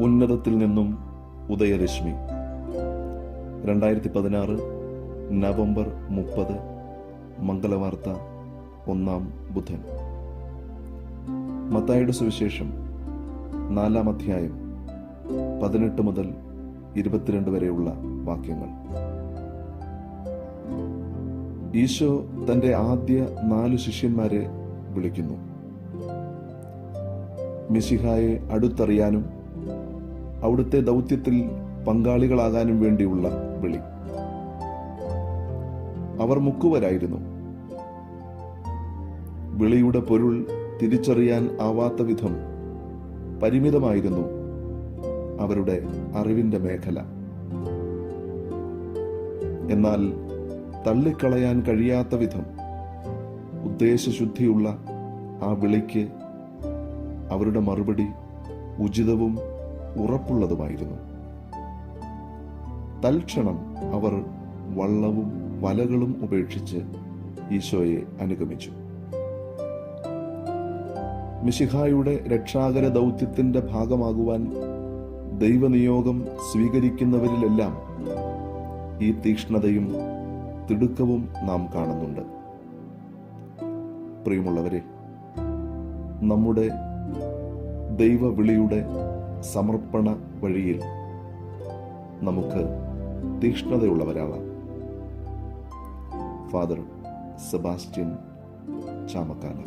ഉന്നതത്തിൽ നിന്നും ഉദയരശ്മി. രണ്ടായിരത്തി പതിനാറ് നവംബർ മുപ്പത് മംഗളവാർത്ത ഒന്നാം ബുധൻ. മത്തായുടെ സുവിശേഷം നാലാം അധ്യായം പതിനെട്ട് മുതൽ ഇരുപത്തിരണ്ട് വരെയുള്ള വാക്യങ്ങൾ. ഈശോ തന്റെ ആദ്യ നാല് ശിഷ്യന്മാരെ വിളിക്കുന്നു. മിശിഹായെ അടുത്തറിയാനും അവിടുത്തെ ദൗത്യത്തിൽ പങ്കാളികളാകാനും വേണ്ടിയുള്ള വിളി. അവർ മുക്കുവരായിരുന്നു. വിളിയുടെ പൊരുൾ തിരിച്ചറിയാൻ ആവാത്ത വിധം പരിമിതമായിരുന്നു അവരുടെ അറിവിന്റെ മേഖല. എന്നാൽ തള്ളിക്കളയാൻ കഴിയാത്ത വിധം ഉദ്ദേശശുദ്ധിയുള്ള ആ വിളിക്ക് അവരുടെ മറുപടി ഉചിതവും ഉറപ്പുള്ളതുമായിരുന്നു. തൽക്ഷണം അവർ വള്ളവും വലകളും ഉപേക്ഷിച്ച് ഈശോയെ അനുഗമിച്ചു. മിശിഹായുടെ രക്ഷാകര ദൗത്യത്തിന്റെ ഭാഗമാകുവാൻ ദൈവനിയോഗം സ്വീകരിക്കുന്നവരിലെല്ലാം ഈ തീക്ഷ്ണതയും തിടുക്കവും നാം കാണുന്നുണ്ട്. പ്രിയമുള്ളവരെ നമ്മുടെ ദൈവവിളിയുടെ സമർപ്പണ വഴിയിൽ നമുക്ക് തീക്ഷ്ണതയുള്ളവരാവാം. Father Sebastian ചാമക്കാന.